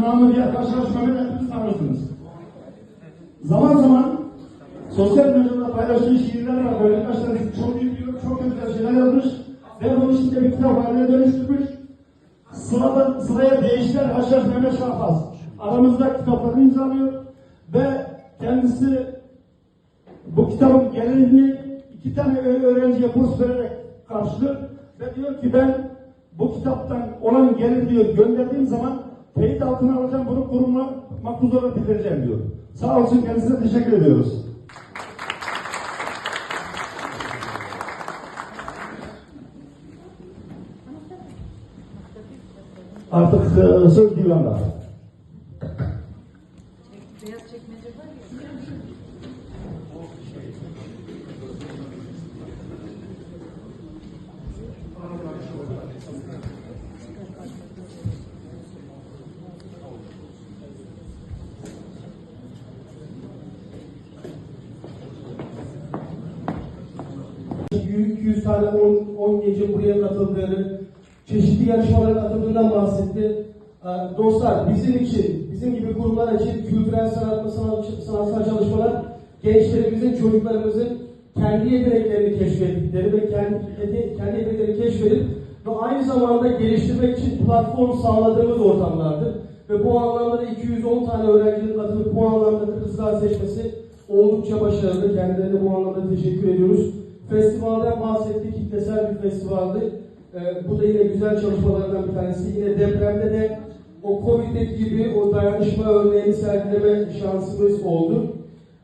diye karşılaşmamı hepiniz tanırsınız. Zaman zaman sosyal medyada paylaştığı şiirler var. Böyle birkaç çok iyi biliyor, çok güzel şeyler yazmış. Ve bunu şimdi bir kitap haline dönüştürmüş. Sırada, sıraya değişler Haşhaş Mehmet Şahbaz. Aramızda kitaplarını imzalıyor. Ve kendisi bu kitabın gelirini iki tane öğrenciye burs vererek karşılıyor. Ve diyor ki ben bu kitaptan olan gelir diyor gönderdiğim zaman teyit altına alacağım bunu kurumla makbuz olarak bildireceğim diyor. Sağ olsun kendisine teşekkür ediyoruz. Artık e, söz divanda. Beyaz çekmece var ya. Büyük 200 tane 10, 10 gece buraya katıldığını, çeşitli yarışmalara katıldığından bahsetti. Ee, Dostlar bizim için, bizim gibi kurumlar için kültürel sanat, sanat, sanatsal çalışmalar gençlerimizin, çocuklarımızın kendi yeteneklerini keşfettikleri ve kendi, kendi, yeteneklerini keşfedip ve aynı zamanda geliştirmek için platform sağladığımız ortamlardır. Ve bu anlamda da 210 tane öğrencinin katılıp bu anlamda Kıbrıslar seçmesi oldukça başarılı. Kendilerine bu anlamda teşekkür ediyoruz. Festivalden bahsettik. Kitlesel bir festivaldi. Ee, bu da yine güzel çalışmalardan bir tanesi. Yine depremde de o Covid'deki gibi o dayanışma örneğini sergileme şansımız oldu.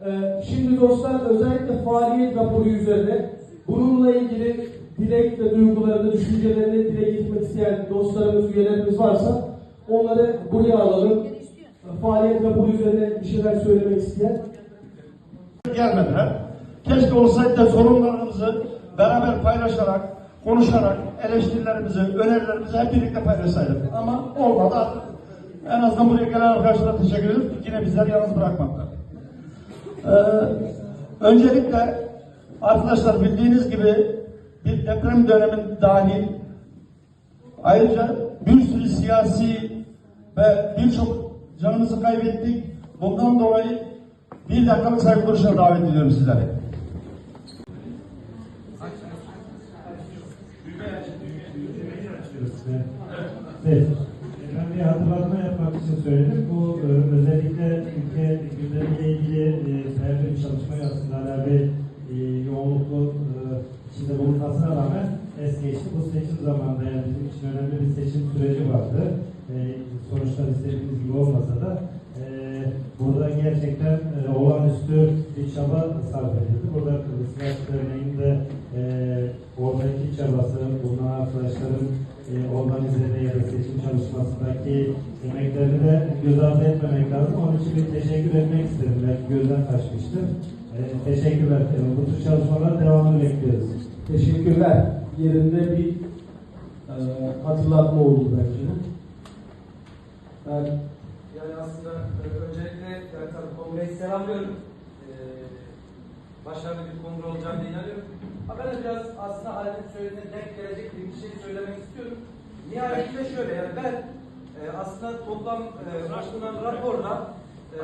Ee, şimdi dostlar özellikle faaliyet raporu üzerine bununla ilgili dilek ve duygularını, düşüncelerini dile getirmek isteyen dostlarımız, üyelerimiz varsa onları buraya alalım. Faaliyet raporu üzerine bir şeyler söylemek isteyen. gelmediler. Keşke olsaydı da sorunlarımızı beraber paylaşarak, konuşarak, eleştirilerimizi, önerilerimizi hep birlikte paylaşsaydık. Ama olmadı. En azından buraya gelen arkadaşlara teşekkür ediyoruz. Yine bizleri yalnız bırakmadılar. Ee, öncelikle arkadaşlar bildiğiniz gibi bir deprem dönemin dahil ayrıca bir sürü siyasi ve birçok canımızı kaybettik. Bundan dolayı bir dakikalık saygı duruşuna davet ediyorum sizleri. Evet. Ben bir hatırlatma yapmak için söyledim. Bu e, özellikle ülke gündemiyle ilgili e, her bir çalışma yapısında hala bir e, yoğunluklu e, içinde bulunmasına rağmen es geçti. Bu seçim zamanında yani bizim için önemli bir seçim süreci vardı. E, sonuçlar istediğimiz gibi olmasa da e, burada gerçekten e, olağanüstü bir çaba sarf edildi. Burada Kıbrıslar Derneği'nin de e, oradaki çabası, bulunan arkadaşların e, organizede ya da seçim çalışmasındaki emeklerini de göz ardı etmemek lazım. Onun için bir teşekkür etmek istedim. Belki gözden kaçmıştır. E, teşekkürler. E, bu tür çalışmalar devamını bekliyoruz. Teşekkürler. Yerinde bir e, hatırlatma oldu bence. Ben Yani aslında e, öncelikle yani tabii kongreyi selamlıyorum. Başarılı bir kongre olacağına inanıyorum. Ama ben de biraz aslında Halet'in söylediğine denk gelecek bir şey söylemek istiyorum. Nihayetinde şöyle yani ben e, aslında toplam e, başlanan raporda e,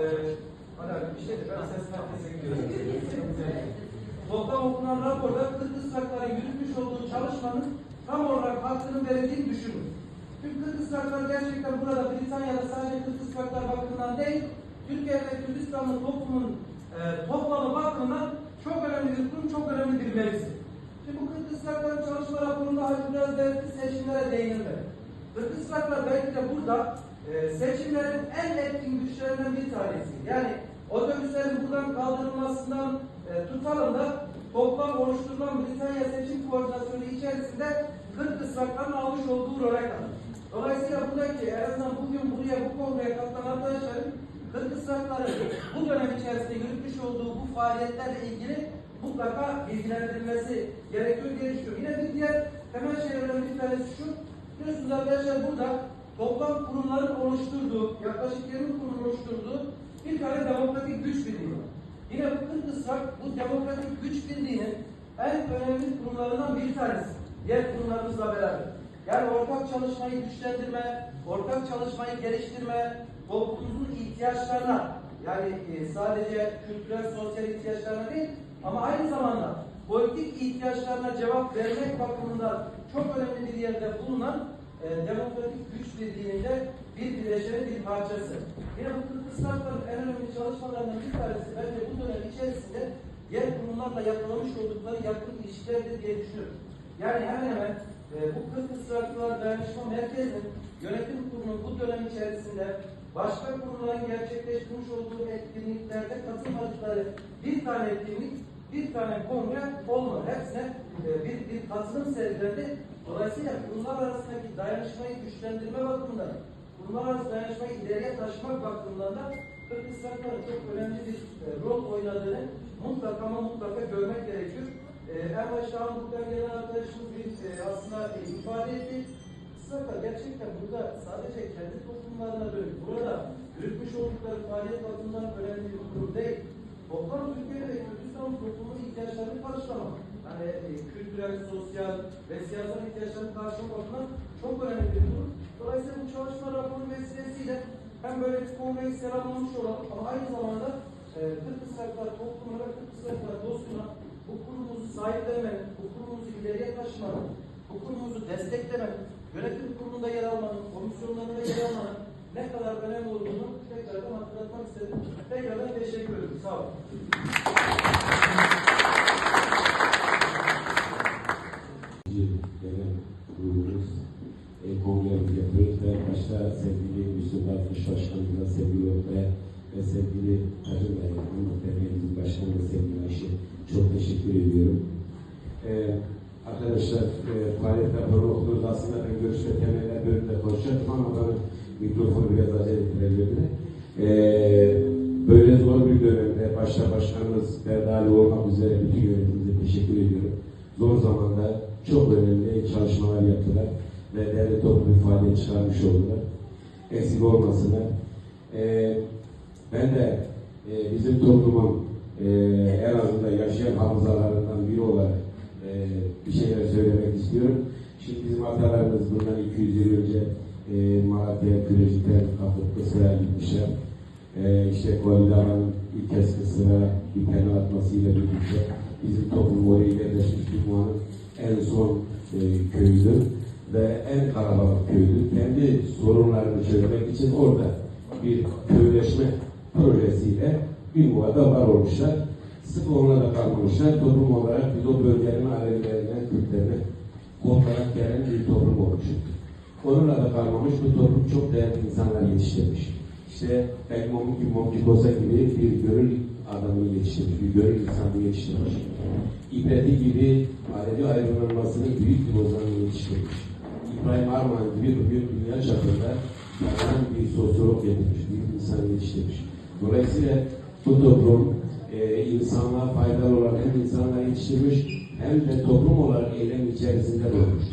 Hala bir şey de ben ses kalitesine gidiyorum. Toplam okunan raporda Kırgızlar'ın yürütmüş olduğu çalışmanın tam olarak hakkının verildiğini düşünün. Çünkü Kırgızlar gerçekten burada Britanya'da sadece Kırgızlar bakımından değil, Türkiye ve Kürdistanlı toplumun e, toplamı bakımından çok önemli bir kurum, çok önemli bir mevzi. Şimdi bu Kırgızlar'ın çalışma raporunda hani biraz da seçimlere değinilmedi. Kırgızlar belki de burada e, seçimlerin en etkin güçlerinden bir tanesi. Yani otobüslerin buradan kaldırılmasından e, tutalım da toplam oluşturulan Britanya Seçim Koordinasyonu içerisinde Kırgızlar'ın almış olduğu role kadar. Dolayısıyla buradaki en azından bugün buraya bu kongreye katılan arkadaşların Kırgızlar'ın bu dönem içerisinde yürütmüş olduğu bu faaliyetlerle ilgili mutlaka bilgilendirilmesi gerekiyor diye düşünüyorum. Yine bir diğer temel şeylerden bir tanesi şu. Biliyorsunuz arkadaşlar burada toplam kurumların oluşturduğu, yaklaşık 20 kurumun oluşturduğu bir tane demokratik güç birliği var. Yine Kırgızlar bu demokratik güç birliğinin en önemli kurumlarından bir tanesi. Diğer kurumlarımızla beraber. Yani ortak çalışmayı güçlendirme, ortak çalışmayı geliştirme, toplumumuzun ihtiyaçlarına yani e, sadece kültürel, sosyal ihtiyaçlarına değil ama aynı zamanda politik ihtiyaçlarına cevap vermek bakımından çok önemli bir yerde bulunan e, demokratik güç birliğinde bir bileşeni, bir parçası. Yine bu Kırgızistan'ın en önemli çalışmalarından bir tanesi bence bu dönem içerisinde diğer kurumlarla yakalamış oldukları yakın ilişkilerdir diye düşünüyorum. Yani hemen hemen e, bu Kırgız Sırtlar Dayanışma Merkezi'nin yönetim kurulunun bu dönem içerisinde başka kurumların gerçekleştirmiş olduğu etkinliklerde katılmadıkları bir tane etkinlik, bir tane kongre olmadı. Hepsine e, bir, bir katılım sergilendi. Dolayısıyla kurumlar arasındaki dayanışmayı güçlendirme bakımından, kurumlar arası dayanışmayı ileriye taşımak bakımından da Kırgız Sırtların çok önemli bir e, rol oynadığını mutlaka ama mutlaka görmek gerekiyor. E, en başta Hamburg'dan gelen arkadaşımız bir e, aslında ifade etti. Kısaka gerçekten burada sadece kendi toplumlarına dönük, burada yürütmüş oldukları faaliyet bakımından önemli bir kurum değil. Toplam Türkiye'de ve Kürdistan toplumunun ihtiyaçlarını karşılamak. Yani e, kültürel, sosyal ve siyasal ihtiyaçlarını karşılamak bakımından çok önemli bir kurum. Dolayısıyla bu çalışma raporu vesilesiyle hem böyle bir kongreyi selamlamış olalım ama aynı zamanda e, Sırtlar toplumuna Sırtlar dostuna bu kurumumuzu sahiplenmenin, bu kurumumuzu ileriye taşımanın, bu kurumumuzu desteklemenin, yönetim kurulunda yer almanın, komisyonlarında yer almanın ne kadar önemli olduğunu tekrardan hatırlatmak istedim. Tekrardan teşekkür ederim. Sağ olun. genel kurulumuz kongremizi yapıyoruz ve başta sevgili Yusuf Akış Başkanımıza, sevgili Ortaya ve sevgili Hacı Bey, Derneğimizin Başkanı ve sevgili Ayşe çok teşekkür ediyorum. E, arkadaşlar e, faaliyet raporu okuyoruz. Aslında ben görüşme temeline bölümde konuşacaktım ama bana mikrofonu biraz acele ettirebilirdi. E, böyle zor bir dönemde başta başkanımız Berdali olmak üzere bütün yönetimimize teşekkür ediyorum. Zor zamanda çok önemli çalışmalar yaptılar ve devlet toplu bir faaliyet çıkarmış oldular. Eksik olmasınlar. Ee, ben de e, bizim toplumun e, en azından yaşayan hafızalarından biri olarak e, bir şeyler söylemek istiyorum. Şimdi bizim atalarımız bundan 200 yıl önce e, Malatya, Kürecik'ten kapıp Kısır'a gitmişler. E, işte Koridor'un ilk kez Kısır'a bir pena atmasıyla birlikte bizim toplum oraya yerleşmiş Dükman'ın en son e, köyüdür ve en kalabalık köydü. Kendi sorunlarını çözmek için orada bir köyleşme projesiyle bir muvada var olmuşlar. Sık onlara kalmamışlar. Toplum olarak biz o bölgenin Alevilerinden Kürtlerine kodlarak gelen bir toplum olmuşuz. Onunla da kalmamış bu toplum çok değerli insanlar yetiştirmiş. İşte Belki Momki Momki Kosa gibi bir gönül adamı yetiştirmiş, bir gönül insanı yetiştirmiş. İbreti gibi Alevi ayrılmasını büyük bir ozanı yetiştirmiş. İbrahim Arman gibi bugün dünya çapında tanınan bir sosyolog yetiştirmiş, büyük insan yetiştirmiş. Dolayısıyla bu toplum e, insanlığa faydalı olan hem insanlar yetiştirmiş hem de toplum olarak eylem içerisinde olmuş.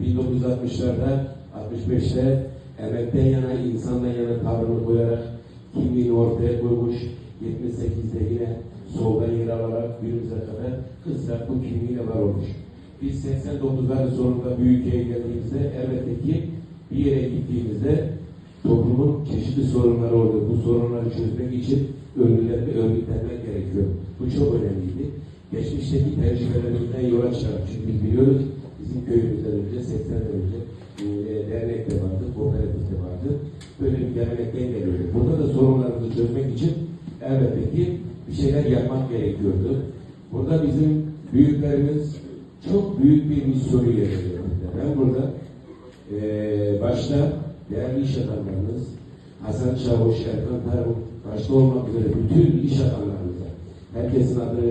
1960'larda, 65'te emekten yana, insandan yana tavrını koyarak kimliğini ortaya koymuş. 78'de yine solda yer alarak günümüze kadar kısa bu kimliğiyle var olmuş. Biz 89'ların sonunda Büyükşehir'e geldiğimizde elbette ki bir yere gittiğimizde toplumun çeşitli sorunları oldu. Bu sorunları çözmek için örgütlenme, örgütlenmek gerekiyor. Bu çok önemliydi. Geçmişteki tecrübelerimizden yola çıkarak çünkü biz biliyoruz bizim köyümüzden önce 80'den önce e, dernek de vardı, kooperatif de vardı. Böyle bir gelenekten geliyordu. Burada da sorunlarımızı çözmek için elbette ki bir şeyler yapmak gerekiyordu. Burada bizim büyüklerimiz çok büyük bir misyonu yönetiyor. Ben burada eee başta değerli iş adamlarımız Hasan Çavuş, Erkan Tarım başta olmak üzere bütün iş adamlarımıza herkesin adını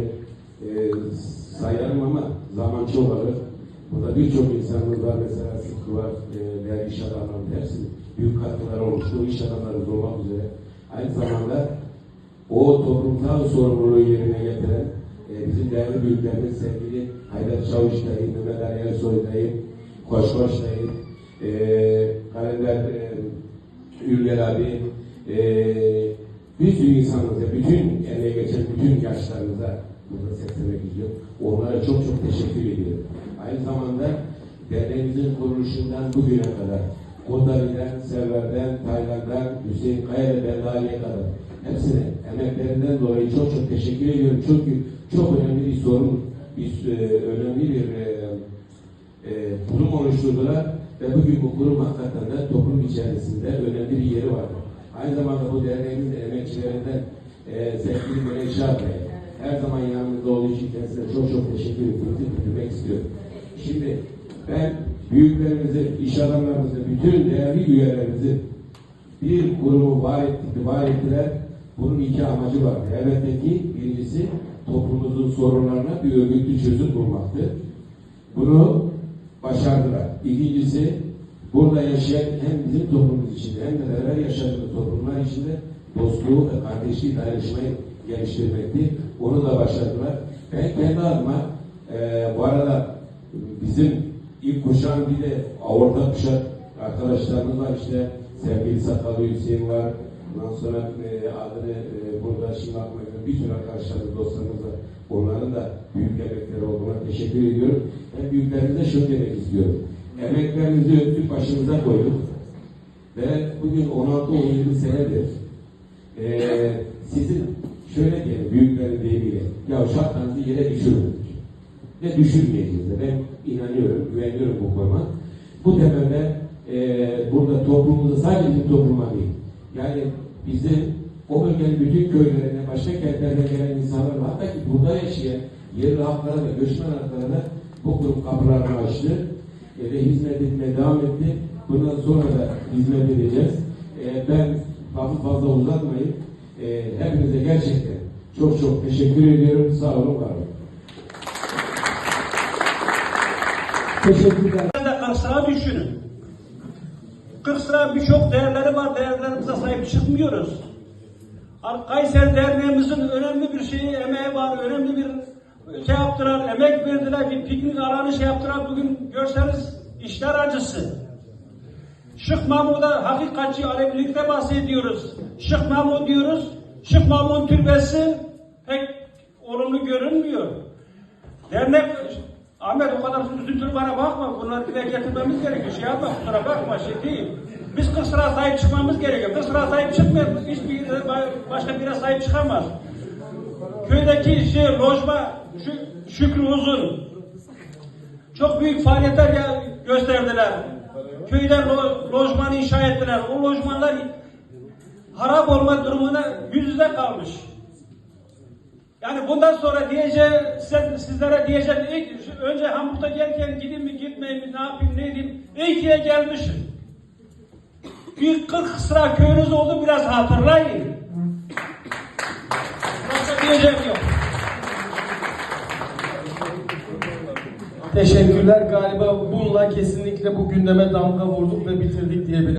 eee sayarım ama zaman çok alır. Burada birçok insanımız var mesela Sıtkı var, eee değerli iş adamlarının hepsinin büyük katkıları olmuştu. İş adamlarımız olmak üzere. Aynı zamanda o toplumsal sorumluluğu yerine getiren e, bizim değerli büyüklerimiz sevgili Haydar Çavuş dayı, Mehmet Ali Ersoy dayı, Koşkoş dayı, e, Kalender e, Ülger abi, e, bir sürü insanımıza, bütün emeğe geçen bütün yaşlarımıza burada seslemek istiyorum. Onlara çok çok teşekkür ediyorum. Aynı zamanda derneğimizin kuruluşundan bugüne kadar Kurdali'den, Server'den, Tayland'dan, Hüseyin Kaya ve Bendali'ye kadar hepsine emeklerinden dolayı çok çok teşekkür ediyorum. Çünkü çok önemli bir sorun, bir, e, önemli bir e, e, kurum oluşturdular ve bugün bu kurum hakikaten de toplum içerisinde önemli bir yeri var. Aynı zamanda bu derneğimizin emekçilerinden e, sevgili Melek Bey her zaman yanımızda olduğu için kendisine çok çok teşekkür etmek istiyorum. Şimdi ben büyüklerimizi, iş adamlarımızı, bütün değerli üyelerimizi bir kurumu var, etti, var ettiler. Bunun iki amacı vardı. Elbette ki birincisi toplumumuzun sorunlarına bir örgütlü çözüm bulmaktı. Bunu başardılar. İkincisi burada yaşayan hem bizim toplumumuz içinde hem de beraber yaşadığımız toplumlar içinde dostluğu ve kardeşliği dayanışmayı geliştirmekti. Onu da başardılar. Ben kendi adıma eee bu arada bizim ilk kuşağın bir de orta kuşak arkadaşlarımız var işte sevgili Sakallı Hüseyin var. Ondan sonra e, adını e, burada şimdi aklıma bir sürü arkadaşlarımız, dostlarımız var. Onların da büyük emekleri olduğuna teşekkür ediyorum. Ben büyüklerimize şunu demek istiyorum. Emeklerimizi öptük başımıza koyduk. Ve bugün 16-17 senedir e, sizin şöyle diyelim büyüklerin deyimiyle ya şartlarınızı yere düşürün. Ve düşürmeyeceğiz de. Ben inanıyorum, güveniyorum bu konuda. Bu temelde e, burada toplumumuzda sadece bizim topluma değil. Yani bizim o bölgenin bütün köylerine, başka kentlerden gelen insanlar var. Hatta ki burada yaşayan yerli halklara ve göçmen halklara da bu kurum kapılarını açtı. E, ve hizmet etmeye devam etti. Bundan sonra da hizmet edeceğiz. E, ben fazla fazla uzatmayayım. E, hepinize gerçekten çok çok teşekkür ediyorum. Sağ olun, var olun. Teşekkürler. de Kırsıra düşünün. Kırsıra birçok sahip çıkmıyoruz. Kayseri Derneğimizin önemli bir şeyi, emeği var. Önemli bir şey yaptılar, emek verdiler. Bir piknik alanı şey yaptılar. Bugün görseniz işler acısı. Şık Mahmud'a hakikatçi Alevilikte bahsediyoruz. Şık Mahmud diyoruz. Şık Mahmud'un türbesi pek olumlu görünmüyor. Dernek Ahmet o kadar üzüntülü bana bakma. Bunları dile getirmemiz gerekiyor. Şey yapma kusura bakma şey değil. Biz Kısır'a sahip çıkmamız gerekiyor. Kısır'a sahip çıkmıyor. Hiçbir başka bir yere sahip çıkamaz. Köydeki şey lojma Şükrü Uzun çok büyük faaliyetler gösterdiler. Köyde lo, lojman inşa ettiler. O lojmanlar harap olma durumuna yüz yüze kalmış. Yani bundan sonra diyeceğim, sizlere diyeceğim, ilk, önce Hamburg'a gelirken gideyim mi gitmeyeyim mi, ne yapayım ne edeyim, iyi ki gelmişim. Bir 40 sıra köyünüz oldu biraz hatırlayın. Başka diyeceğim yok. Teşekkürler. Galiba bununla kesinlikle bu gündeme damga vurduk ve bitirdik diyebilirim.